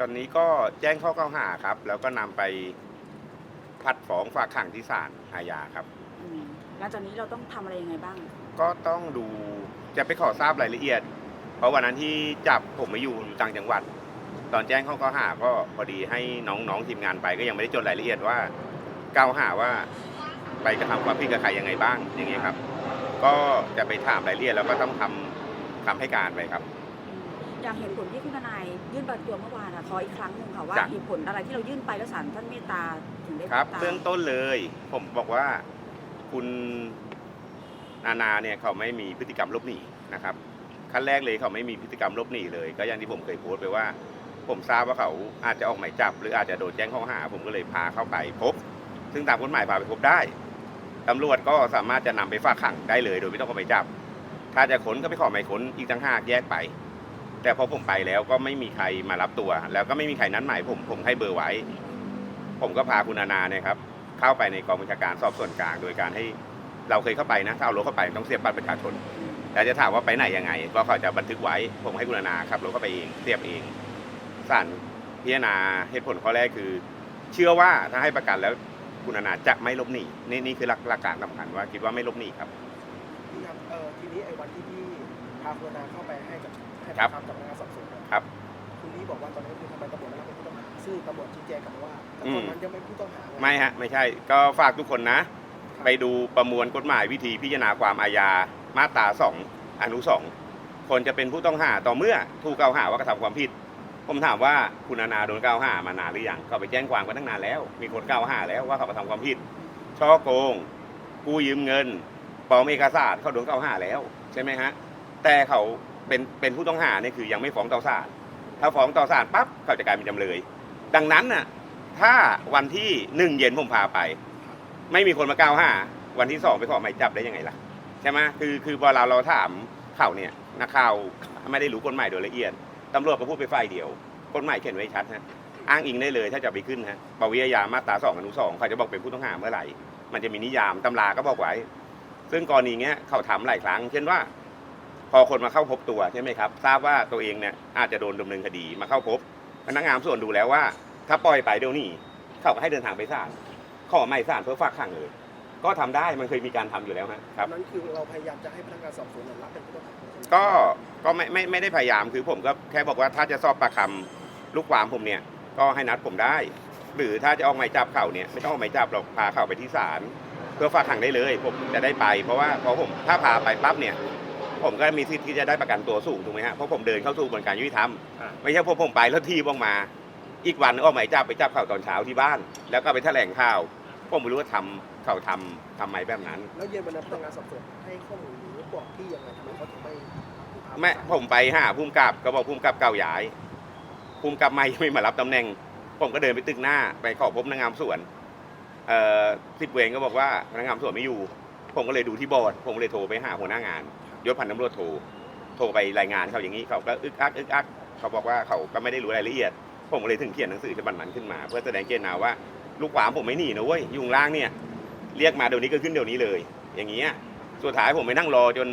ตอนนี้ก็แจ้งข้อกล่าวหาครับ แล้วก็นำไปพัดฟ้องฝากขังที่ศาลอาญาครับ อืมหลังจากนี้เราต้องทำอะไรยังไงบ้าง ก็ต้องดูจะไปขอทราบรายละเอียด เพราะวันนั้นที่จับผมไม่อยู่ต่างจังหวัด ตอนแจ้งข้อกล่าวหาก็พอดีให้น้องๆทีมงานไปก็ยังไม่ได้จดรายละเอียดว่ากล่าวหาว่าไปกระทำความผิดกับใครยังไงบ้างอย่างเงี้ยครับ ก็จะไปถามรายละเอียดแล้วก็ต้องทำคำให้การไปครับ อืมอย่างเหตุผลที่คุณทนายยื่นประตัวเมื่อวานอะขออีกครั้งหนึ่งค่ะว่าจ้ะ เหตุผลอะไรที่เรายื่นไปแล้วศาลท่านเมตตาถึงได้ครับเมตตาเบื้องต้นเลย ผมบอกว่าคุณนานาเนี่ยเขาไม่มีพฤติกรรมหลบหนีนะครับขั้นแรกเลยเขาไม่มีพฤติกรรมหลบหนีเลย ก็อย่างที่ผมเคยโพสต์ไปว่า ผมทราบว่าเขาอาจจะออกหมายจับ หรืออาจจะโดนแจ้งข้อหา ผมก็เลยพาเข้าไปพบ ซึ่งตามกฎหมายพาไปพบได้ตำรวจก็สามารถจะนำไปฝากขังได้เลย โดยไม่ต้องเอาหมายจับ ถ้าจะค้นก็ไปขอหมายค้นอีกต่างหากแยกไป แต่พอผมไปแล้วก็ไม่มีใครมารับตัว แล้วก็ไม่มีใครนัดหมายผมผมให้เบอร์ไว้ ผมก็พาคุณนานาเนี่ยครับเข้าไปในกองบัญชาการสอบสวนกลาง โดยการให้เราเคยเข้าไปนะถ้าเอารถเข้าไปต้องเสียบบัตรประชาชนแต่จะถามว่าไปไหนยังไง ก็เขาจะบันทึกไว้ ผมให้คุณนานาขับรถเข้าไปเองเสียบเองศาลพิจารณาเหตุผลข้อแรกคือ เชื่อว่าถ้าให้ประกันแล้วคุณนานาจะไม่ลบหนีนี่นี่คือหลักหลักการสำคัญว่าคิดว่าไม่ลบหนีครับ พี่ครับเอ่อทีนี้ไอ้วันที่พี่พาคุณนาเข้าไปให้กับ ครับปากคำกับพนักงานสอบสวนเนี่ยครับ คุณนี่บอกว่าตอนนั้นคือทำไมตำรวจไม่รับเป็นผู้ต้องหาซึ่งตำรวจชี้แจงกลับมาว่าแต่อืมตอนนั้นยังไม่ผู้ต้องหาว้ไม่ฮะ ไม่ใช่ ก็ฝากทุกคนนะ ไปดูประมวลกฎหมายวิธีพิจารณาความอาญามาตราสองอนุสองคนจะเป็นผู้ต้องหาต่อเมื่อถูกกล่าวหาว่ากระทำความผิด ผมถามว่าคุณนานาโดนกล่าวหามานานหรือยังเขาไปแจ้งความกันตั้งนานแล้ว มีคนกล่าวหาแล้วว่าเขากระทำความผิด ช่อโกง กู้ยืมเงินปลอมเอกสารเขาโดนกล่าวหาแล้ว ใช่ไหมฮะ แต่เขา เป็นเป็นผู้ต้องหาเนี่ยคือยังไม่ฟ้องต่อศาลถ้าฟ้องต่อศาลปั๊บเขาจะกลายเป็นจำเลย ดังนั้นน่ะถ้าวันที่หนึ่งเย็นผมพาไป ไม่มีคนมากล่าวหาวันที่สองไปขอหมายจับได้ยังไงล่ะใช่ไหมคือคือพอเราเราถามข่าวเนี่ยนักข่าวไม่ได้รู้กฎหมายโดยละเอียดตำรวจก็พูดไปฝ่ายเดียวกฎหมายเขียนไว้ชัดฮะอ้างอิงได้เลยถ้าจะไปขึ้นฮะปวิยญามาตราสองอนุสองเขาจะบอกเป็นผู้ต้องหาเมื่อไหร่ มันจะมีนิยามตำราก็บอกไว้ ซึ่งกรณีเนี้ยเขาทำหลายครั้ง เช่นว่า พอคนมาเข้าพบตัวใช่ไหมครับ ทราบว่าตัวเองเนี่ยอาจจะโดนดำเนินคดีมาเข้าพบ พนักงานสอบสวนดูแล้วว่า ถ้าปล่อยไปเดี๋ยวนี้เขาก็ให้เดินทางไปศาลขอหมายศาลเพื่อฝากขังเลย ก็ทำได้มันเคยมีการทำอยู่แล้วนะครับตอนนั้นคือเราพยายามจะให้พนักงานสอบสวนเนี่ยรับเป็นผู้ต้องหาก็ก็ไม่ไม่ไม่ได้พยายามคือผมก็แค่บอกว่าถ้าจะสอบปากคำลูกความผมเนี่ยก็ให้นัดผมได้ หรือถ้าจะออกหมายจับเขาเนี่ยไม่ต้องออกหมายจับหรอกพาเขาไปที่ศาลเพื่อฝากขังได้เลย ผมจะได้ไป เพราะว่าพอผมถ้าพาไปปั๊บเนี่ย ผมก็มีสิทธิ์ที่จะได้ประกันตัวสูงถูกไหมฮะเพราะผมเดินเข้าสู่กระบวนการยุติธรรมอ่าไม่ใช่พอผมไปแล้วทีบออกมา อีกวันนึงออกหมายจับไปจับเขาตอนเช้าที่บ้าน แล้วก็ไปแถลงข่าวผมไม่รู้ว่าทำเขาทำทำไมแบบนั้น แล้วเย็นวันนั้นพนักงานสอบสวนให้ข้อมูลหรือบอกพี่ยังไงทำไมเขาถึงไม่พาแม่ผมไปหาภูมิกับก็บอกภูมิกับเก่าย้ายภูมิกับใหม่ยังไม่มารับตำแหน่ง ผมก็เดินไปตึกหน้าไปขอพบพนักงานสอบสวนเอ่อสิบเวรก็บอกว่าพนักงานสอบสวนไม่อยู่ ผมก็เลยดูที่บอร์ดผมก็เลยโทรไปหาหัวหน้างาน ยศพันตำรวจโทรโทรไปรายงานเขาอย่างนี้เขาก็อึกอักอึกอักเขาบอกว่าเขาก็ไม่ได้รู้รายละเอียด ผมเลยถึงเขียนหนังสือฉบับนั้นขึ้นมา เพื่อแสดงเจตนาว่าลูกความผมไม่หนีนะเว้ยยุงล่างเนี่ยเรียกมาเดี๋ยวนี้ก็ขึ้นเดี๋ยวนี้เลย อย่างเงี้ยสุดท้ายผมไปนั่งรอจน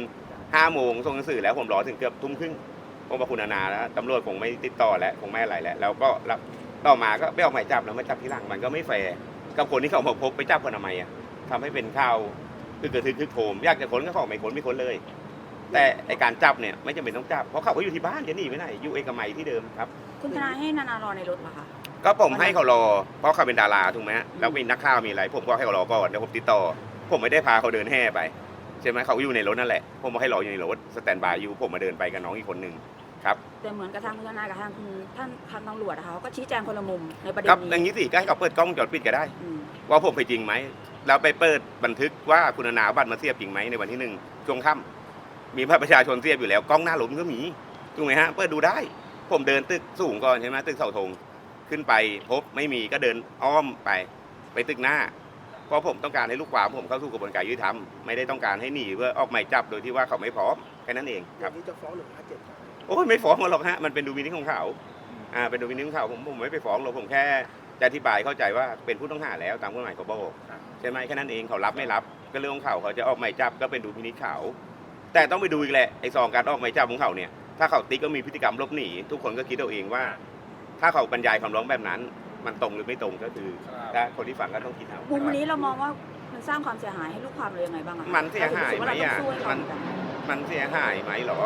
ห้าโมงส่งหนังสือแล้วผมรอถึงเกือบทุ่มครึ่งผมบอกคุณนาแล้วตำรวจคงไม่ติดต่อแล้วคงไม่อะไรแล้วแล้วก็รับต่อมาก็ไม่ออกหมายจับแล้วมาจับทีหลังมันก็ไม่แฟร์กับคนที่เขามาพบไปจับคนทำไมอะทำให้เป็นข่าวคือกระทึกคึกโครมอยากจะค้นก็ขอไม่ค้นไม่ค้นเลย แต่ไอการจับเนี่ยไม่จำเป็นต้องจับ เพราะเขาก็อยู่ที่บ้านจะหนีไปไหนอยู่เอกมัยที่เดิมครับ คุณทนายให้นานารอในรถเหรอคะ ก็ผมให้เขารอ เพราะเขาเป็นดาราถูกไหมฮะแล้วมีนักข่าวมีอะไร ผมก็ให้เขารอก่อนเดี๋ยวผมติดต่อ ผมไม่ได้พาเขาเดินแห่ไปใช่ไหมเขาอยู่ในรถนั่นแหละ ผมบอกให้รออยู่ในรถสแตนบายอยู่ผมมาเดินไปกับน้องอีกคนหนึ่งครับแต่เหมือนกับทางคุณทนายกับทางคุณท่านทางตำรวจนะคะเขาก็ชี้แจงคนละมุมในประเด็ครันบอย่างนี้นี้สิก็ให้เขาเปิดกล้องวงจอดปิดก็ได้ อืมว่าผมไปจริงไหมแล้วไปเปิดบันทึกว่าคุณนาเอาบัตรมาเสียบจริงไหมในวันที่หนึ่งช่วงค่ำ มีบัตรประชาชนเสียบอยู่แล้วกล้องหน้ารถมันก็มีถูกไหมฮะเปิดดูได้ ผมเดินตึกสูงก่อนใช่ไหมตึกเสาธงขึ้นไปพบไม่มีก็เดินอ้อมไปไปตึกหน้า เพราะผมต้องการให้ลูกความผมเข้าสู่กระบวนการยุติธรรมไม่ได้ต้องการให้หนีเพื่อออกหมายจับโดยที่ว่าเขาไม่พร้อมแค่นั้นเองคอรัย่าบ งนี้จะฟ้องหนึ่งห้าเจ็ดครับโอ้ยไม่ฟ้องมาหรอกฮะ มันเป็นดูมินิของเขาอ่าเป็นดูมินิของเขาผมผมไม่ไปฟ้องหรอกผมแค่จะอธิบายเข้าใจว่าเป็นผู้ต้องหาแล้วตามกฎหมายเขาบอกครับใช่ไหมแค่นั้นเองเขารับไม่รับก็เรื่องของเขาเขาจะออกหมายจับก็เป็นดูมินิเขา แต่ต้องไปดูอีกแหละไอ้ซองการออกหมายจับของเขาเนี่ยถ้าเขาติ๊กก็มีพฤติกรรมหลบหนีทุกคนก็คิดเอาเองว่า ถ้าเขาบรรยายคำร้องแบบนั้น มันตรงหรือไม่ตรงก็คือครับถ้าคนที่ฟังก็ต้องคิดเอามุมนี้เรามองว่ามันสร้างความเสียหายให้ลูกความเรายังไงบ้างอะคะมันเสียหายไหมเรารู้สึกว่าเราต้ออะงสู้ให้เขามันเหมือนกันมันเสียหายไหมเหรอ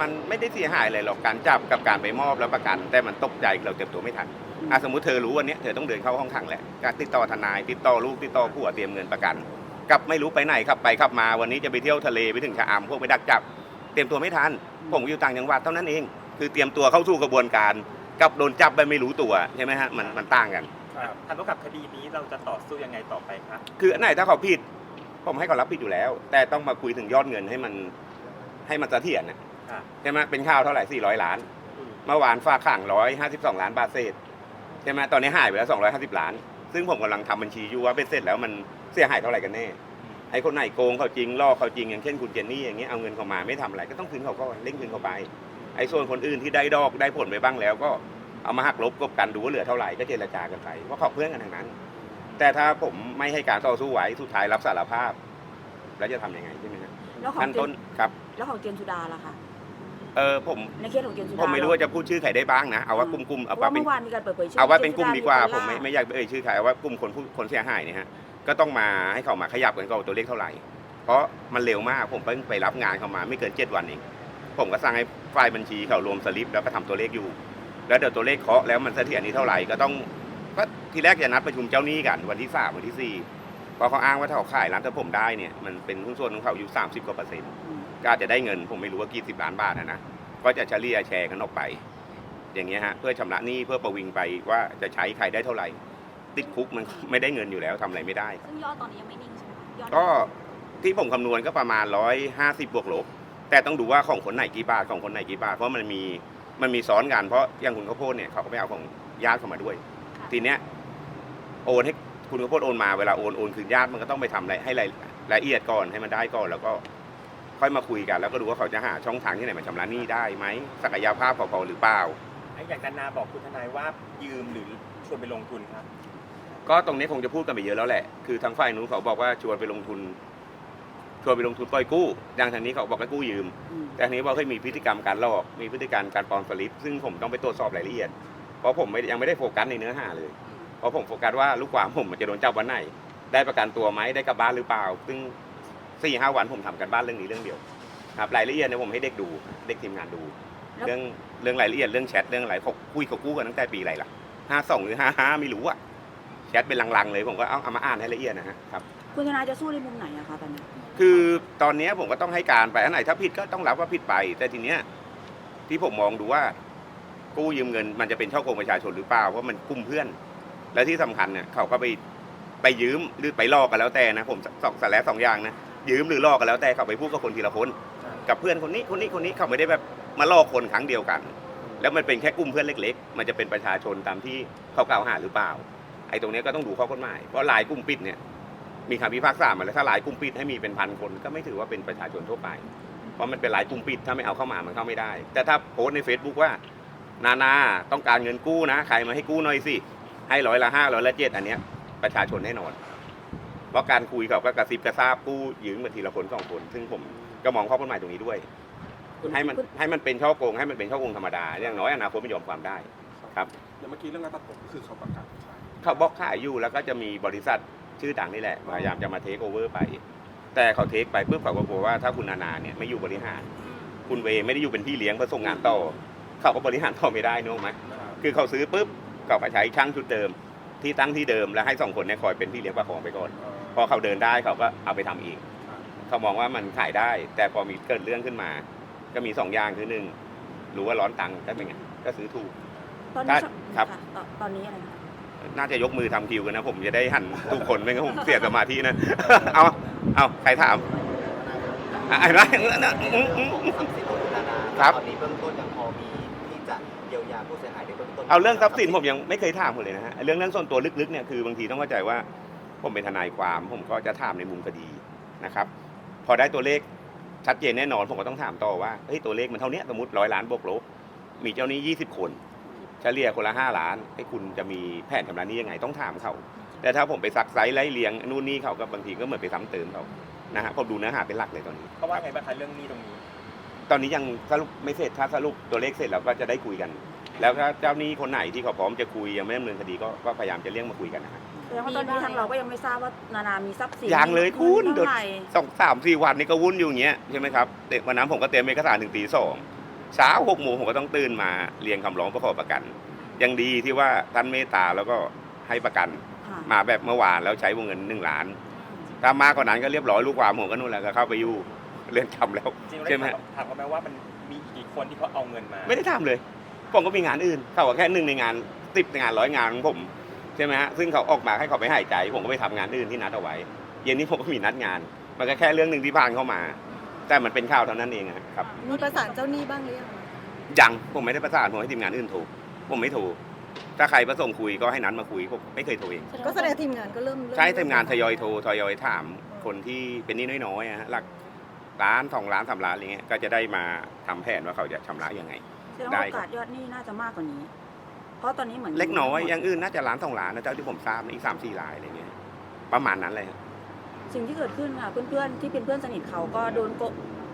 มันไม่ได้เสียหายอะไรหรอกการจับกับการไปมอบแล้วประกัน แต่มันตกใจเราเตรียมตัวไม่ทันอะสมมติเธอรู้วันเนี้ยเธอต้องเดินเข้าห้องขังแหละการติดต่อทนาย ติดต่อลูกติดต่อผัวเตรียมเงินประกัน กลับไม่รู้ไปไหนขับไปขับมาวันนี้จะไปเที่ยวทะเลไปถึงชะอำพวกไปดักจับ เตรียมตัวไม่ทันผมอยู่ต่างจังหวัดเท่านั้นเอง คือเตรียมตัวเข้าสู่กระบวนการ กับโดนจับไปไม่รู้ตัวใช่ไหมฮะมันมันต่างกันครับท่านผู้กับคดีนี้เราจะต่อสู้ยังไงต่อไปครับคืออันไหนถ้าเขาผิดผมให้เขารับผิดอยู่แล้ว แต่ต้องมาคุยถึงยอดเงินให้มันให้มันเสถียรนะค่ะใช่ไหมเป็นข้าวเท่าไหร่ 400 ล้าน เมื่อวานฝากขัง152 ล้านบาทเศษใช่ไหมตอนนี้หายไปแล้ว 250 ล้าน ซึ่งผมกำลังทำบัญชีอยู่ว่าเป็นเสร็จแล้วมัน เสียหายเท่าไหร่กันแน่ไอ้คนไหนโกงเขาจริงล่อเขาจริงอย่างเช่นคุณเจนนี่อย่างเงี้ยเอาเงินเขามาไม่ทำอะไรก็ต้องคืนเขาก็เล่นคืนเขาไป ไอ้ส่วนคนอื่นที่ได้ดอกได้ผลไปบ้างแล้ว ก็เอามาหักลบกบกันดูว่าเหลือเท่าไหร่ก็เจรจากันไปเพราะเขาเพื่อนกันทั้งนั้น แต่ถ้าผมไม่ให้การต่อสู้ไว้สุดท้ายรับสารภาพ แล้วจะทำยังไงใช่ไหมครับแล้วของขั้นเจต้นนครับ แล้วของเจนสุดาล่ะคะเออผมในเคสของเจนสุดาผมไม่รู้ว่าจะพูดชื่อใครได้บ้างนะเอาว่ากลุ่มๆเพเอาราะว่าว่าเป็นเมื่อวานมีการเปิดเผยชื่อเอาว่าเป็นกลุ่มจดีกว่าสุผมไม่ไม่อยากเอ่ยชื่อใครเอาว่ากลุ่มคนผู้คนเสียหายเนี่ยฮะ ก็ต้องมาให้เขามาขยับกันก็ตัวเลขเท่าไหร่ เพราะมันเร็วมากผมเพิ่งไปรับงานเขามาไม่เกินเจ็ดวันเองผมก็สั่งให้ฝ่ายบัญชีเขารวมสลิปแล้วก็ทำตัวเลขอยู่ แล้วเดี๋ยวตัวเลขเคาะแล้วมันเสถียรนี้เท่าไหร่ก็ต้องก็ทีแรกจะนัดประชุมเจ้าหนี้กันวันที่สามวันที่สี่พราะเขาอ้างว่าถ้าเขาขายร้านถ้าผมได้เนี่ยมันเป็นหุ้นส่วนของเขาอยู่สามสิบกว่าเปอร์เซ็นต์ก็อาจจะได้เงินผมไม่รู้ว่ากี่สิบล้านบาทนะนะก็จะเฉลี่ยแชร์กันออกไป อย่างเงี้ยฮะเพื่อชำระหนี้เพื่อประวิงไปว่าจะใช้ใครได้เท่าไหร่ ติดคุกมันไม่ได้เงินอยู่แล้วทำอะไรไม่ได้ครับ ซึ่งยอดตอนนี้ยังไม่นิ่งใช่ไหมคะยอดก็ที่ผมคำนวณก็ประมาณร้อยห้าสิบบวกลบ แต่ต้องดูว่าของคนไหนกี่บาทของคนไหนกี่บาทเพราะมันมีมันมีซ้อนกันเพราะอย่างคุณข้าวโพดเนี่ยเขาก็ไปเอาของญาติเข้ามาด้วยทีเนี้ยโอนให้คุณข้าวโพดโอนมาเวลาโอนโอนคืนญาติมันก็ต้องไปทำอะไรให้รายละเอียดก่อนให้มันได้ก่อนแล้วก็ค่อยมาคุยกัน แล้วก็ดูว่าเขาจะหาช่องทางที่ไหนมาชำระหนี้ได้ไหมศักยภาพเขาพอหรือเปล่า ไอ้อย่างกันนาบอกคุณทนายว่ายืมหรือชวนไปลงทุนครับ ก็ตรงนี้คงจะพูดกันไปเยอะแล้วแหละ คือทางฝ่ายนู้นเขาบอกว่าชวนไปลงทุน ชวนไปลงทุนปล่อยกู้อย่างทางนี้เขาบอกให้กู้ยืม อืมแต่ทางนี้บอกให้มีพฤติกรรมการลอก มีพฤติกรรมการปลอมสลิป ซึ่งผมต้องไปตรวจสอบรายละเอียด เพราะผมไม่ยังไม่ได้โฟกัสในเนื้อหาเลย เพราะผมโฟกัสว่าลูกความผมมันจะโดนจับวันไหน ได้ประกันตัวไหมได้กลับบ้านหรือเปล่า ซึ่งสี่ห้าวันผมทำกันบ้านเรื่องนี้เรื่องเดียว ครับรายละเอียดเนี่ยผมให้เด็กดู เด็กทีมงานดูเรื่องเรื่องรายละเอียดเรื่องแชทเรื่องอะไรเขาคุยเขากู้กันตั้งแต่ปีอะไรล่ะห้าสองหรือห้าห้าไม่รู้อะ แชทเป็นลังๆเลยผมก็เอาเอามาอ่านให้ละเอียดนะฮะครับ คุณทนายจะสู้ในมุมไหนอะคะตอนนี้ คือตอนเนี้ยผมก็ต้องให้การไปอันไหนถ้าผิดก็ต้องรับว่าผิดไป แต่ทีเนี้ยที่ผมมองดูว่า กู้ยืมเงินมันจะเป็นช่อโกงประชาชนหรือเปล่าเพราะมันกุ้มเพื่อน และที่สำคัญเนี่ยเขาก็ไปไปยืมหรือไปลอกกันแล้วแต่นะผมสองสแลสองอย่างนะยืมหรือลอกกันแล้วแต่เขาไปพูดกับคนทีละคน กับเพื่อนคนนี้คนนี้คนนี้เขาไม่ได้แบบมาลอกคนครั้งเดียวกัน แล้วมันเป็นแค่กลุ่มเพื่อนเล็ก ๆ มันจะเป็นประชาชนตามที่เขากล่าวหาหรือเปล่า ไอ้ตรงเนี้ยก็ต้องดูข้อกฎหมาย เพราะหลายกลุ่มปิดเนี่ยมีคำพิพากษามาแล้วถ้าหลายกลุ่มปิดให้มีเป็นพันคนก็ไม่ถือว่าเป็นประชาชนทั่วไป เพราะมันเป็นหลายกลุ่มปิดถ้าไม่เอาเข้ามามันเข้าไม่ได้ แต่ถ้าโพสต์ใน Facebook ว่า นานาต้องการเงินกู้นะ ใครมาให้กู้หน่อยสิ ให้ร้อยละห้าร้อยละเจ็ดอันเนี้ยประชาชนแน่นอน เพราะการคุยเขาก็กระซิบกระซาบกู้ยืมมาทีละคนสองคน ซึ่งผมก็มองข้อกฎหมายตรงนี้ด้วยให้มันให้มันเป็นช่อโกงให้มันเป็นช่อโกงธรรมดาอย่างน้อยอนาคตไม่ยอมความได้ครับเดี๋ยวเมื่อกี้เรื่องการตัดผมก็คือเขาประกาศขาย เขาบล็อกขายอยู่แล้วก็จะมีบริษัทชื่อดังนี่แหละพยายามจะมาเทคโอเวอร์ไป แต่เขาเทคไปปุ๊บเขาก็บอกว่าถ้าคุณนานาเนี่ยไม่อยู่บริหาร คุณเวย์ไม่ได้อยู่เป็นพี่เลี้ยงเพื่อส่งงานต่อเขาก็บริหารต่อไม่ได้นึกออกไหมนะครับคือเขาซื้อปุ๊บเขาก็ใช้ช่างชุดเดิม ที่ตั้งที่เดิมแล้วให้สองคนเนี่ยคอยเป็นพี่เลี้ยงประคองไปก่อนเอ่อพอเขาเดินได้เขาก็เอาไปทำเองครับเขามองว่ามันขายได้ แต่พอมีเกิดเรื่องขึ้นมา ก็มีสองอย่างคือหนึ่งรู้ว่าร้อนตังค์ก็เป็นไงก็ซื้อถูกตอนนี้ครับะตอนตอนนี้อะไรคะ น่าจะยกมือทำคิวกันนะ ผมจะได้หันทุกคนไม่งั้นผมเสียสมาธินะ เอาเอาใครถามอะไอ้ไรทรัพย์สินของคุณนานาครับตอนนี้เบื้องต้นยังพอมีที่จะเยียวยาผู้เสียหายในเบื้องต้นเอาเรื่องทรัพย์สินผมยังไม่เคยถามผมเลยนะฮะเรื่องเรื่องส่วนตัวลึกๆเนี่ยคือบางทีต้องเข้าใจว่าผมเป็นทนายความผมก็จะถามในมุมคดีนะครับพอได้ตัวเลขชัดเจนแน่นอนผมก็ต้องถามต่อว่าเฮ้ยตัวเลขมันเท่าเนี้ยสมมติร้อยล้านบวกลบมีเจ้าหนี้ 20 คน เฉลี่ยคนละ 5 ล้าน ให้คุณจะมีแผนชำระหนี้ยังไงต้องถามเขา แต่ถ้าผมไปซักไซส์ไล่เลียงนู่นนี่เขาก็บางทีก็เหมือนไปซ้ำเติมเขานะฮะผมดูเนื้อหาเป็นหลักเลยตอนนี้เขาว่าไงบ้างคะเรื่องหนี้ตรงนี้ ตอนนี้ยังสรุปไม่เสร็จถ้าสรุปตัวเลขเสร็จแล้วก็จะได้คุยกัน แล้วถ้าเจ้าหนี้คนไหนที่เขาพร้อมจะคุยยังไม่ดำเนินคดีก็ก็พยายามจะเรียกมาคุยกันนะฮะแสดงว่าตอนนี้ทางเราก็ยังไม่ทราบว่านานามีทรัพย์สินยังเลยคุณเท่าไหร่ สองสามสี่วันนี้ก็วุ่นอยู่อย่างเงี้ยใช่ไหมครับเด็กวันนั้นผมก็เตรียมเอกสารถึงตีสอง เช้าหกโมงผมก็ต้องตื่นมาเรียงคำร้องประกอบประกัน ยังดีที่ว่าท่านเมตตาแล้วก็ให้ประกันค่ะมาแบบเมื่อวานแล้วใช้วงเงินหนึ่งล้าน ถ้ามากกว่านั้นก็เรียบร้อยลูกความผมก็นู่นแหละก็เข้าไปอยู่เรือนจำแล้ว จริงๆใช่ไหมแล้วถามเขาไหมว่ามันมีอีกกี่คนที่เขาเอาเงินมาไม่ได้ทำเลยผมก็มีงานอื่นเขาก็แค่หนึ่งในงานติบในงานร้อยงานของผมใช่ไหมฮะซึ่งเขาออกมาให้เขาไปหายใจ ผมก็ไปทำงานอื่นที่นัดเอาไว้ เย็นนี้ผมก็มีนัดงาน มันก็แค่เรื่องหนึ่งที่ผ่านเข้ามา แต่มันเป็นข่าวเท่านั้นเองอะครับ มีประสานเจ้าหนี้บ้างหรือยังยังผมไม่ได้ประสานผมให้ทีมงานอื่นโทรผมไม่โทรถ้าใครประสงค์คุยก็ให้นัดมาคุยผมไม่เคยโทรเอง ก็แสดงทีมงานก็เริ่มเริ่ใช่ทีมงานทยอยโทรทยอยถามคนที่เป็นหนี้น้อยๆอะฮะหลักล้านสองล้านสามล้านอะไรเงี้ยก็จะได้มาทำแผนว่าเขาจะชำระยังไง แสดงได้ว่าโอครับ กาสยอดหนี้น่าจะมากกว่านี้ เพราะตอนนี้เหมือนเล็กน้อยอย่างอื่นน่าจะล้านสองล้านนะเจ้าที่ผมทราบนะอีกสามสี่รายอะไรเงี้ยประมาณนั้นเลยครับ สิ่งที่เกิดขึ้นค่ะเพื่อนๆที่เป็นเพื่อนสนิทเขาก็โดนโก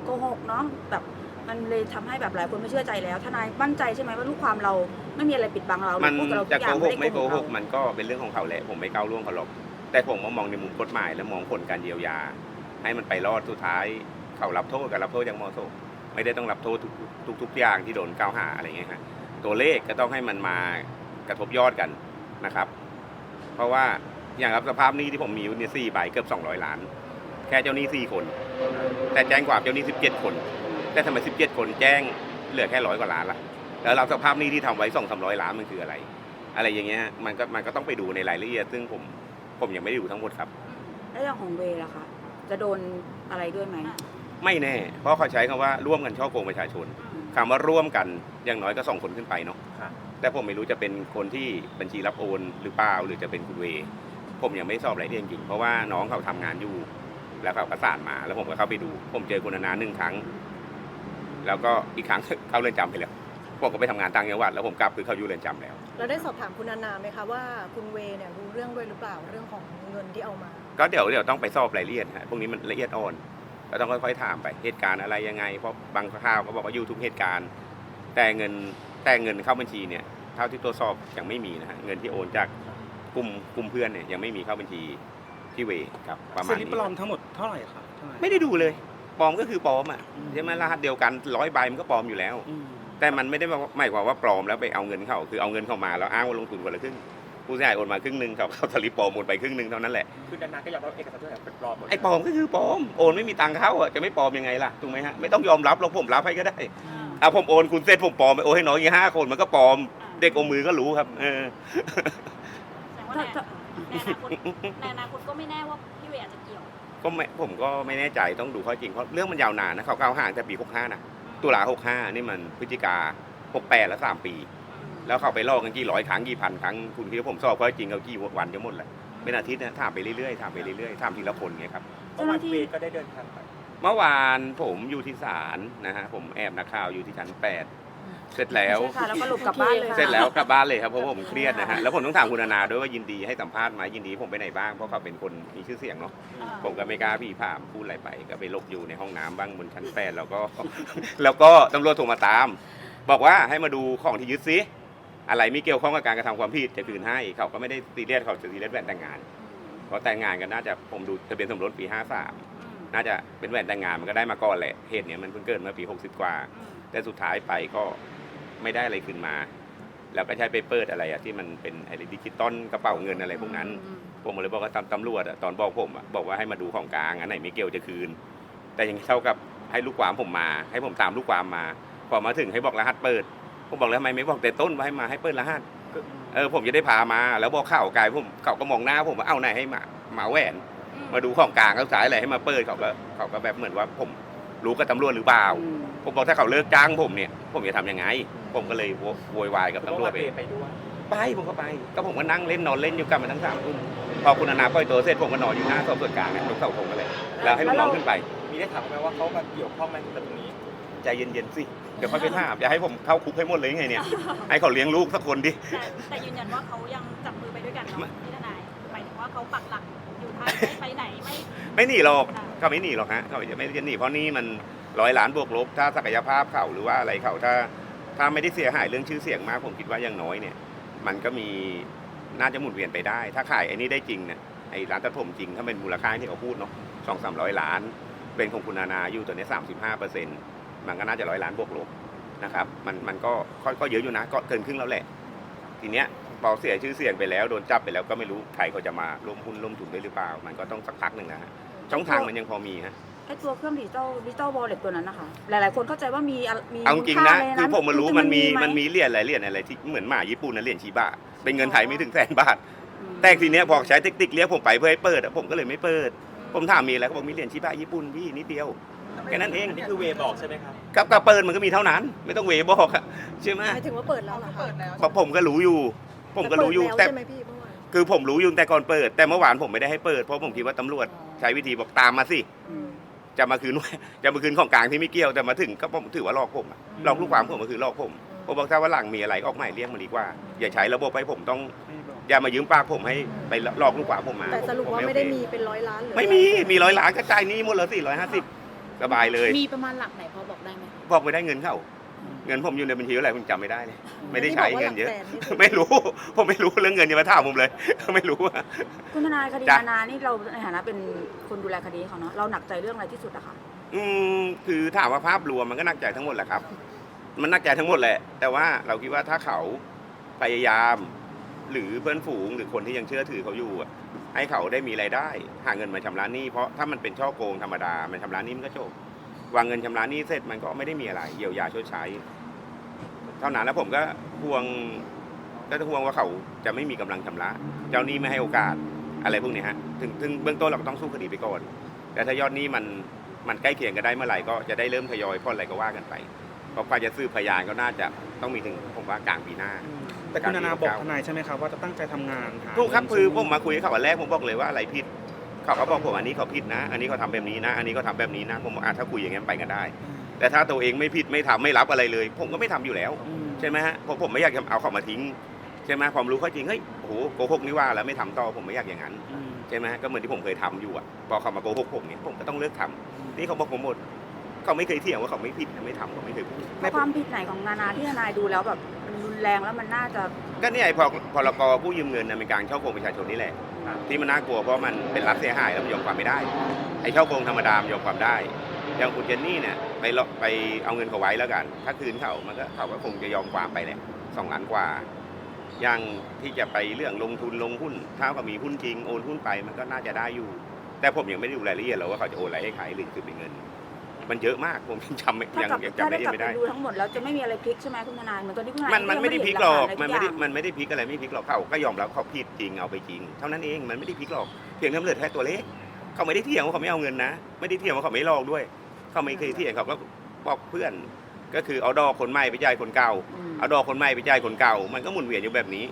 โกหกเนาะแบบมันเลยทำให้แบบหลายคนไม่เชื่อใจแล้วทนายมั่นใจใช่ไหมว่าลูกความเราไม่มีอะไรปิดบังเรามันพูดกับเราทุจะกอโกย่างหกด้ไม่โกหกเรามันก็เป็นเรื่องของเขาแหละผมไม่ก้าวล่วงเขาหรอกแต่ผมมามองในมุมกฎหมายและมองผลการเยียวยา ให้มันไปรอดสุดท้าย เขารับโทษกับรับโทษอย่างเหมาะสมไม่ได้ต้องรับโทษทุกทุกทุกอย่างที่โดนกล่าวหาอะไรเงี้ยฮะตัวเลขก็ต้องให้มันมากระทบยอดกันนะครับ เพราะว่า อย่างรับสภาพหนี้ที่ผมมีอยู่เนี่ยสี่ใบเกือบสองร้อยล้าน แค่เจ้าหนี้สี่คน แต่แจ้งความเจ้าหนี้สิบเจ็ดคน แต่ทำไมสิบเจ็ดคนแจ้งเหลือแค่ร้อยกว่าล้านละแล้วรับสภาพหนี้ที่ทำไว้สองสามร้อยล้านมันคืออะไร อะไรอย่างเงี้ยมันก็มันก็ต้องไปดูในรายละเอียดซึ่งผมผมยังไม่ได้ดูทั้งหมดครับ แล้วอย่างของเวย์ล่ะคะจะโดนอะไรด้วยไหมไม่แน่ เพราะเขาใช้คำว่าร่วมกันช่อโกงประชาชนคำว่าร่วมกันอย่างน้อยก็สองคนขึ้นไปเนาะค่ะแต่ผมไม่รู้จะเป็นคนที่บัญชีรับโอนหรือเปล่าหรือจะเป็นคุณเวย์ ผมยังไม่สอบรายละเอียดจริงๆเพราะว่าน้องเขาทำงานอยู่ แล้วเขาประสานมา แล้วผมก็เข้าไปดู ผมเจอคุณอนาหนึ่งครั้ง แล้วก็อีกครั้งเข้าเรือนจำไปแล้วผมก็ไปทำงานต่างจังหวัดแล้วผมกลับคือเขาอยู่เรือนจำแล้วเราได้สอบถามคุณนานาไหมคะว่าคุณเวย์เนี่ยรู้เรื่องด้วยหรือเปล่าเรื่องของเงินที่เอามา ก็เดี๋ยวเดี๋ยวต้องไปสอบรายละเอียดฮะพวกนี้มันละเอียดอ่อนเราต้องค่อยๆถามไปเหตุการณ์อะไรยังไงเพราะบางข่าวก็บอกว่าอยู่ทุกเหตุการณ์ แต่เงินแต่เงินเข้าบัญชีเนี่ยเท่าที่ตรวจสอบยังไม่มีนะฮะเงินที่โอนจาก กลุ่มกลุ่มเพื่อนเนี่ยยังไม่มีเข้าบัญชีที่เวครับประสมาณลิปนี้ปลอมทั้งหมดเท่าไหร่ครับเท่าไหร่ ไม่ได้ดูเลยปลอมก็คือปลอมอะใช่ไหมรหัสเดียวกันร้อยใบมันก็ปลอมอยู่แล้ว อืมแต่มันไม่ได้หมายความว่าปลอมแล้วไปเอาเงินเขาคือเอาเงินเข้ามาแล้วอ้างว่าลงทุนคนละครึ่งผู้เสียหายโอนมาครึ่งหนึ่งเขาเขาสลิปปลอมโอนไปครึ่งหนึ่งเท่านั้นแหละคือนานาก็ยอมรับเอกสารทุกอย่างเป็นปลอมหมดเลยไอ้ปลอมก็คือปลอมโอนไม่มีตังค์เข้าอะจะไม่ปลอมยังไงล่ะถูกไหมฮะไม่ต้องยอมรับหรอกผมรับให้ก็ได้เอาผมโอนคุณเสร็จผมปลอมไปโอนให้น้องอีกห้าคนมันก็ปลอม เด็กโอมือก็รู้ครับเออ แสดงว่าในในอนาคตในอนาคตก็ไม่แน่ว่าพี่เวย์อาจจะเกี่ยวก็ไม่ผมก็ไม่แน่ใจต้องดูข้อจริงเพราะเรื่องมันยาวนานนะเขากล่าวหาตั้งแต่ปี65นะตุลา65นี่มันพฤศจิกา68แล้วสามปีแล้วเขาไปลอกกันกี่ร้อยครั้งกี่พันครั้งคุณคิดว่าผมสอบข้อจริงเขากี่วันจะหมดแหละเป็นอาทิตย์นะถามไปเรื่อยๆถามไปเรื่อยๆถามทีละคนไงครับเมื่อวานเวย์ก็ได้เดินทางไป เมื่อวานผมอยู่ที่ศาลนะฮะผมแอบนักข่าวอยู่ที่ชั้นแปด เสร็จแล้ว ใช่ค่ะแล้วก็หลบกลับบ้านเลยค่ะ เสร็จแล้วกลับบ้านเลยครับเพราะผมเครียดนะฮะแล้วผมต้องถามคุณนานาด้วยว่ายินดีให้สัมภาษณ์ไหมยินดีผมไปไหนบ้างเพราะเขาเป็นคนมีชื่อเสียงเนาะผมก็ไม่กล้าพี่ผามพูดอะไรไป ก็ไปหลบอยู่ในห้องน้ำบ้างบนชั้นแปดแล้วก็ แล้วก็ตำรวจโทรมาตาม บอกว่าให้มาดูของที่ยึดซิอะไรไม่เกี่ยวข้องกับการกระทำความผิดจะคืนให้เขาก็ไม่ได้ตีเรียสเขาจะตีเรียสแหวนแต่งงานเพราะแต่งงานกันน่าจะผมดูทะเบียนสมรสปี53น่าจะเป็นแหวนแต่งงานมันก็ได้มาก่อนแหละเหตุเนี้ยมันเพิ่งเกิดเมื่อปี60กว่า แต่สุดท้ายไปก็ ไม่ได้อะไรขึ้นมา แล้วก็ใช้ไปเปิดอะไรอะที่มันเป็นไอ้ดิจิตอลกระเป๋าเงินอะไรพวกนั้น ผมเลยบอกว่าตำตำรวจอะตอนบอกผมอะบอกว่าให้มาดูของกลางอันไหนไม่เกี่ยวจะคืน แต่ยังเท่ากับให้ลูกความผมมา ให้ผมตามลูกความมาพอมาถึงให้บอกรหัสเปิด ผมบอกแล้วทำไมไม่บอกแต่ต้นว่าให้มาให้เปิดรหัสเออผมจะได้พามา แล้วบอกข่าวกายผมเขาก็มองหน้าผมว่าเอาไหนให้มามาแหวน มาดูของกลางเขาสายอะไรให้มาเปิดเขาก็เขาก็แบบเหมือนว่าผม รู้กับตำรวจหรือเปล่าอืมผมบอกถ้าเขาเลิกจ้างผมเนี่ย ผมจะทำยังไง ผมก็เลยโวโวยวายกับเมื่อตำรววาจนไปเวย์ไปด้วยไปผมก็ไป ก็ผมก็นั่งเล่นนอนเล่นอยู่กันมาทั้งสามทุ่มพอคุณอนาปล่อยตัวเสร็จผมก็นอนอยู่หน้าสอบสวนกลางเนี่ยตรงเสาธงกันเลย แล้วให้ลูกน้องขึ้นไป มีได้ถามไหมว่าเขามาเกี่ยวข้องไหมกับตรงนี้ใจเย็นๆสิ เดี๋ยวค่อยไปถามจะให้ผมเข้าคุกให้หมดเลยยังไงเนี่ย ให้เขาเลี้ยงลูกสักคนดิแต่แต่ยืนยันว่าเขายังจับมือไปด้วยกันไม่เนาะพี่ทนายหมายถึงว่าเขาปักหลักอยู่ไทยไม่ไปไหนไม่ ไม่หนีหรอกค่ะ เขาไม่หนีหรอกฮะเขาจะไม่จะหนีเพราะนี่มันร้อยล้านบวกลบถ้าศักยภาพเขาหรือว่าอะไรเขาถ้าถ้าไม่ได้เสียหายเรื่องชื่อเสียงมาก ผมคิดว่าอย่างน้อยเนี่ย มันก็มีน่าจะหมุนเวียนไปได้ ถ้าขายไอ้นี้ได้จริงเนี่ยไอ้ร้านตัดผมจริงถ้าเป็นมูลค่าที่เขาพูดเนาะสองสามร้อยล้าน เป็นของคุณนานาอยู่ตัวนี้สามสิบห้าเปอร์เซ็นต์มันก็น่าจะร้อยล้านบวกลบนะครับมันมันก็ก็ก็เยอะอยู่นะก็เกินครึ่งแล้วแหละ ทีเนี้ยพอเสียชื่อเสียงไปแล้วโดนจับไปแล้วก็ไม่รู้ใครเขาจะมาร่วมหุ้นร่วมทุนด้วยหรือเปล่า มันก็ต้องสักพักหนึ่งนะฮะ ช่องทางมันยังพอมีฮะไอ้ตัวเครื่องดิจิตอลดิจิตอลวอลเล็ตตัวนั้นนะคะ หลายๆ คนเข้าใจว่ามีอะมีเอาจริงมูลนะ ใคือผมมารู้มันมีไหมันมีเหรียญอะไรเหรียญอะไรที่เหมือนหมาญี่ปุ่นนะเหรียญชิบะเป็นเงินไทยไม่ถึงแสนบาท อืมแต่ทีเนี้ยพอใช้เทคนิคเรียกผมไปเพื่อให้เปิดอะผมก็เลยไม่เปิด ผมถามมีอะไรเขาบอกมีเหรียญชิบะญี่ปุ่นพี่นิดเดียว แค่นั้นเองนนี้คือเวบอกใช่ไหมครับกับกับเปิดมันก็มีเท่านั้น ไม่ต้องเวบอกอะใช่ไหมหมายถึงว่าเปิดแล้วเหรอคะเพราะผมก็รู้อยู่ ผมก็รู้อยู่แต่แต่เปิดล้วใช่ไหมพี่เมื่อวานคือผมรู้อยู่แต่ก่อนเปิด แต่เมื่อวานผมไม่ได้ให้เปิดเพราะผมคิดว่าตำรวจ ใช้วิธีบอกตามมาสิ อืม จะมาคืน จะมาคืนของกลางที่ไม่เกี่ยวแต่มาถึงก็ผมถือว่าหลอกผมอะหลอกลูกความผมก็คือหลอกผมผมบอกถ้าว่าหลังมีอะไรก็ออกหมายเรียกมาดีกว่า อย่าใช้ระบบให้ผมต้องไม่บอกอย่ามายืมปากผมให้ไปหลอกลูกความผมมาแต่สรุปว่าผไม่ได้โอเค มีเป็นร้อยล้านหรือไม่มี มีร้อยล้านก็จ่ายหนี้หมดแล้วสี่ร้อยห้าสิบสบายเลย มีประมาณหลักไหนพอบอกได้ไหมคะบอกไปได้เงินเข้า เงินผมอยู่ในบัญชีเท่าไหร่ผมจำไม่ได้เลยไม่ได้ใช้เงินเยอะที่บกว่าหลักแสนนี่คือไม่รู้ ผมไม่รู้เรื่องเงินอย่ามาถามผมเลย ไม่รู้อะคุณทนายคดีจ้ะนานานี่เราในฐานะเป็นคนดูแลคดีเขาเนาะเราหนักใจเรื่องอะไรที่สุดอะคะอืมคือถามว่าภาพรวมมันก็หนักใจทั้งหมดแหละครับ มันหนักใจทั้งหมดแหละ แต่ว่าเราคิดว่าถ้าเขาพยายาม หรือเพื่อนฝูงหรือคนที่ยังเชื่อถือเขาอยู่อะให้เขาได้มีรายได้ หาเงินมาชำระหนี้เพราะถ้ามันเป็นช่อโกงธรรมดามันชำระหนี้มันก็จบ วางเงินชำระหนี้เสร็จมันก็ไม่ได้มีอะไรเยียวยาชดใช้ เท่านั้นแล้วผมก็ห่วงก็จะห่วงว่าเขาจะไม่มีกำลังชำระ เจ้าหนี้ไม่ให้โอกาสอะไรพวกนี้ฮะถึงถึงเบื้องต้นเราก็ต้องสู้คดีไปก่อน แต่ถ้ายอดหนี้มันมันใกล้เคียงกันได้เมื่อไหร่ก็จะได้เริ่มทยอยผ่อนอะไรก็ว่ากันไปเพราะกว่าจะซื้อพยานก็น่าจะต้องมีถึงผมว่ากลางปีหน้าแต่คุณนานาบอกทนายใช่ไหมครับว่าจะตั้งใจทำงานหาถูกครับเงินคือซื้ผมมาคุยกับเขาวันแรกผมบอกเลยว่าอะไรผิด เขาก็บอกผมอันนี้เขาผิดนะ อันนี้เขาทำแบบนี้นะ อันนี้เขาทำแบบนี้นะ ผมบอกอะถ้าคุยอย่างนั้นไปกันได้ แต่ถ้าตัวเองไม่ผิดไม่ทำไม่รับอะไรเลย ผมก็ไม่ทำอยู่แล้วอืมใช่ไหมฮะเพราะผมไม่อยากจะเอาเขามาทิ้งใช่ไหมความรู้เขาจริงเฮ้ยโอ้โหโกหกนี่ว่าแล้วไม่ทำต่อผมไม่อยากอย่างนั้นอืมใช่ไหมฮะก็เหมือนที่ผมเคยทำอยู่อะพอเขามาโกหกผมเนี่ยผมก็ต้องเลิกทำนี่เขาบอกผมหมดเขาไม่เคยเถียงว่าเขาไม่ผิดไม่ทำเขาไม่เคยพูดความผิดไหนของนานาที่ทนายดูแล้วแบบมันรุนแรงแล้วมันน่าจะก็เนี่ยไอ้พอพรกผู้ยืมเงินน่ะเป็นการช่อโกงประชาชนนี่แหละ ที่มันน่ากลัวเพราะมันเป็นรัฐเสียหายแล้วมันยอมความไม่ได้ ไอ้ช่อโกงธรรมดามนยอมความได้อย่างคุณเจนนี่เนี่ยไปเลาะไปเอาเงินเขาไว้แล้วกัน ถ้าคืนเขามันก็เขาก็คงจะยอมความไปแหละสองล้านกว่า อย่างที่จะไปเรื่องลงทุนลงหุ้น ถ้าเขามีหุ้นจริงโอนหุ้นไปมันก็น่าจะได้อยู่ แต่ผมยังไม่ได้ดูรายละเอียดหรอกว่าเขาจะโอนอะไรให้ใครหรือคือเป็นเงิน มันเยอะมากผมยังจำไม่ถ้ายังกลับยังถ้าจำได้ละเอียกดลับไม่ไปได้ ดูทั้งหมดแล้วจะไม่มีอะไรพลิกใช่ไหมคุณทนายเหมือนตอนที่คุณทนายมันมันไม่ได้ยังพลิกหรอกเห็มันลัไม่ได้ฐาอะรทุมันไม่ได้พลิกอะไรไม่พลิกหรอกเขาก็ยอมรับเขาผิดจริงเอาไปจริง เท่านั้นเองมันไม่ได้พลิกหรอกเพียงแค่เหลือแค่ตัวเลขเขาไม่ได้เถียงว่าเขาไม่เอาเงินนะ ไม่ได้เถียงว่าเขาไม่หลอกด้วย เขาไม่เคยเถียงเขาก็บอกเพื่อน ก็คือเอาดอกคนใหม่ไปจ่ายคนเก่าอืมเอาดอกคนใหม่ไปจ่ายคนเก่า มันก็หมุนเวียนอยู่แบบนี้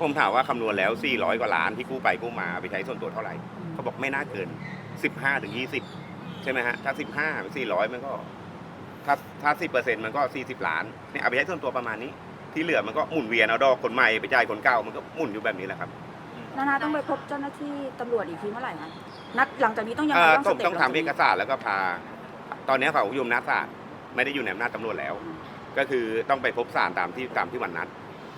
ผมถามว่าคำนวณแล้ว 400 กว่าล้านที่กู้ไปกู้มาไปใช้ส่วนตัวเท่าไหร่ เขาบอกไม่น่าเกิน 15ถึง20 ใช่ไหมฮะถ้า15 400มันก็ ถ้าถ้า10%มันก็40ล้านเนี่ยเอาไปใช้ส่วนตัวประมาณนี้ ที่เหลือมันก็หมุนเวียนเอาดอกคนใหม่ไปจ่ายคนเก่ามันก็หมุนอยู่แบบนี้แหละครับนานาต้องไปพบเจ้าหน้าที่ตำรวจอีกทีเมื่อไหร่คะนัดหลังจากนี้ต้องยังเอ่ไงอต้องต้สองเต็ปต้องหลัทำจาเอกสารแล้วก็พา ตอนนี้เขาอยู่อำนาจศาลไม่ได้อยู่ในอำนาจตำรวจแล้ว ก็คือต้องไปพบศาลตามที่ตามที่วันนัด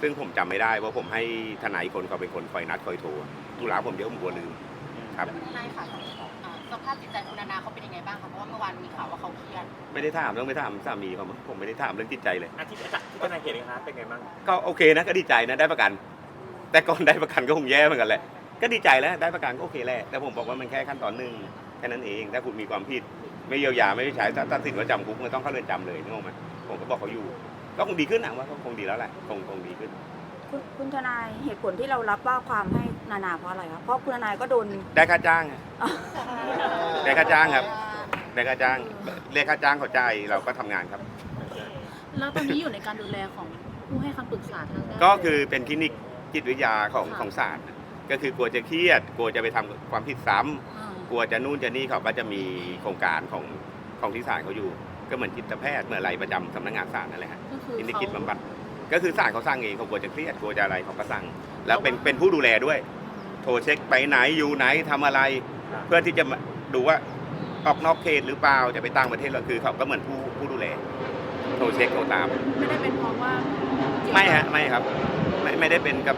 ซึ่งผมจำไม่ได้ว่าผมให้ทนายคนเขาเป็นคนคอยนัดคอยโทรธุระผมเดี๋ยวผมกลัวลืมครับ นายค่ะ สภาพจิตใจคุณนานาเขาเป็นยังไงบ้างคะเพราะว่าเมื่อวานมีข่าวว่าเขาเครียดไม่ได้ถามต้องไปถามสามีเขามั้งผมไม่ได้ถามเรื่องจิตใจเลย อาทิตย์อาจารย์ที่ทนายเห็นนะครับเป็นไงบ้างก็โอเคนะก็ดีใจนะได้ประกัน แต่ก่อนได้ประกันก็คงแย่เหมือนกันแหละก็ดีใจแล้วได้ประกันก็โอเคแหละแต่ผมบอกว่ามันแค่ขั้นตอนหนึ่งแค่นั้นเองถ้าคุณมีความผิดไม่เยียวยาไม่ได้ใช้ถ้าตัดสินว่าจำคุกมันต้องเข้าเรือนจำเลยนึกออกไหมผมก็บอกเขาอยู่ ก็คงดีขึ้นนะว่าก็คงดีแล้วแหละคงคงดีขึ้น คุณคุณทนายเหตุผลที่เรารับว่าความให้นานาเพราะอะไรครับเพราะคุณทนายก็โดน ได้ค่าจ้างไงได้ค่าจ้างครับ ได้ค่าจ้างเรียกค่าจ้างเขาจ่ายเราก็ทำงานครับ แล้วตอนนี้อยู่ในการดูแลของผู้ให้คำปรึกษาทางด้าน ก็คือเป็นคลินิกจิตวิทยาของค่ะ ของศาลน่ะก็คือกลัวจะเครียด กลัวจะไปทำความผิดซ้ำอ่ากลัวจะนู่นจะนี่เขาก็จะมีโครงการของของที่ศาลเขาอยู่ ก็เหมือนจิตแพทย์เหมือนอะไรประจำสำนักงานศาลนั่นแหละฮะ ก็คือคลินิกเขาจิตบำบัด ก็คือศาลเขาสร้างเองเขากลัวจะเครียดกลัวจะอะไรเขาก็สั่ง แล้วเป็นเป็นผู้ดูแลด้วย โทรเช็คไปไหนอยู่ไหนทำอะไร เพื่อที่จะมาดูว่าออกนอกเขตหรือเปล่าจะไปต่างประเทศหรือคือเขาก็เหมือนผู้ผู้ดูแลโทรรเช็คโทรตาม ไม่ได้เป็นเพราะว่าเกี่ยวกับไม่ฮะไม่ครับ ไม่ไม่ได้เป็นกับ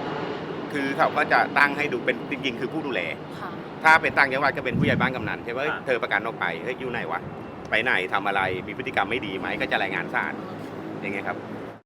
คือเขาก็จะตั้งให้ดูเป็นจริงๆคือผู้ดูแล ค่ะถ้าเป็นต่างจังหวัดก็เป็นผู้ใหญ่บ้านกำนันใช่ไหมเอ้ยอ่าเธอประกันออกไปเฮ้ยอยู่ไหนวะไปไหนทำอะไรมีพฤติกรรมไม่ดีไหมก็จะรายงานศาลอย่างเงี้ยครับ